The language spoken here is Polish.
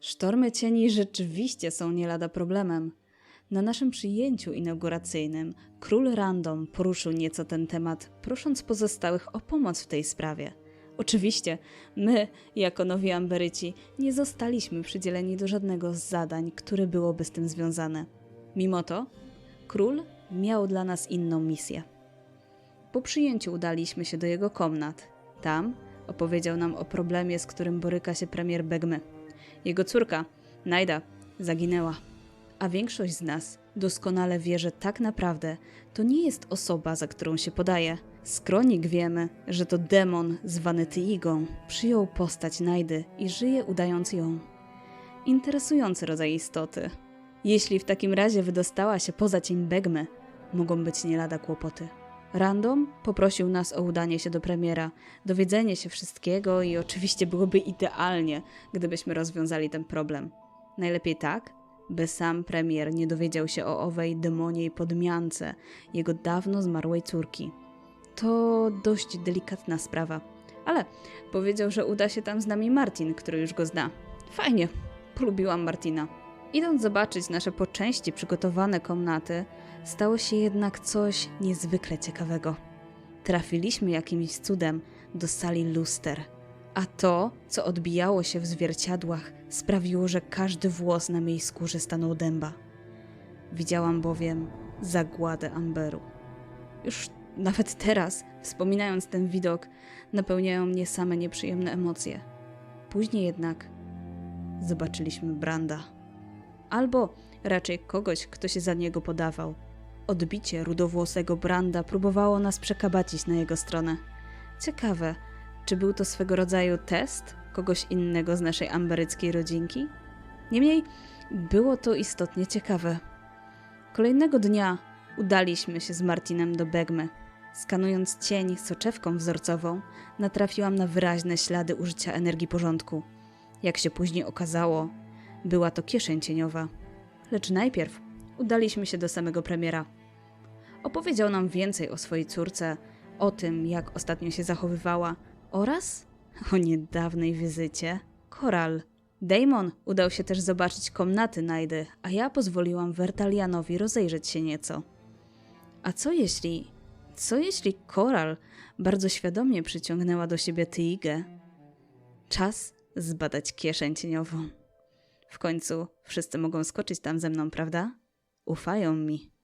Sztormy cieni rzeczywiście są nie lada problemem. Na naszym przyjęciu inauguracyjnym król Random poruszył nieco ten temat, prosząc pozostałych o pomoc w tej sprawie. Oczywiście, my, jako nowi Amberyci, nie zostaliśmy przydzieleni do żadnego z zadań, które byłoby z tym związane. Mimo to, król miał dla nas inną misję. Po przyjęciu udaliśmy się do jego komnat. Tam opowiedział nam o problemie, z którym boryka się premier Begmy. Jego córka, Najda, zaginęła. A większość z nas doskonale wie, że tak naprawdę to nie jest osoba, za którą się podaje. Z kronik wiemy, że to demon zwany Tyigą przyjął postać Najdy i żyje udając ją. Interesujący rodzaj istoty. Jeśli w takim razie wydostała się poza cień Begmy, mogą być nie lada kłopoty. Random poprosił nas o udanie się do premiera, dowiedzenie się wszystkiego i oczywiście byłoby idealnie, gdybyśmy rozwiązali ten problem. Najlepiej tak, by sam premier nie dowiedział się o owej demoniej podmiance jego dawno zmarłej córki. To dość delikatna sprawa, ale powiedział, że uda się tam z nami Martin, który już go zna. Fajnie, polubiłam Martina. Idąc zobaczyć nasze po części przygotowane komnaty, stało się jednak coś niezwykle ciekawego. Trafiliśmy jakimś cudem do sali luster, a to, co odbijało się w zwierciadłach, sprawiło, że każdy włos na mej skórze stanął dęba. Widziałam bowiem zagładę Amberu. Już nawet teraz, wspominając ten widok, napełniają mnie same nieprzyjemne emocje. Później jednak zobaczyliśmy Branda. Albo raczej kogoś, kto się za niego podawał. Odbicie rudowłosego Branda próbowało nas przekabacić na jego stronę. Ciekawe, czy był to swego rodzaju test kogoś innego z naszej amberyckiej rodzinki? Niemniej było to istotnie ciekawe. Kolejnego dnia udaliśmy się z Martinem do Begmy. Skanując cień soczewką wzorcową, natrafiłam na wyraźne ślady użycia energii porządku. Jak się później okazało, była to kieszeń cieniowa. Lecz najpierw udaliśmy się do samego premiera. Opowiedział nam więcej o swojej córce, o tym, jak ostatnio się zachowywała oraz o niedawnej wizycie Koral. Damon udał się też zobaczyć komnaty Najdy, a ja pozwoliłam Wertalianowi rozejrzeć się nieco. A co jeśli... Co jeśli Koral bardzo świadomie przyciągnęła do siebie Tyigę? Czas zbadać kieszeń cieniową. W końcu wszyscy mogą skoczyć tam ze mną, prawda? Ufają mi.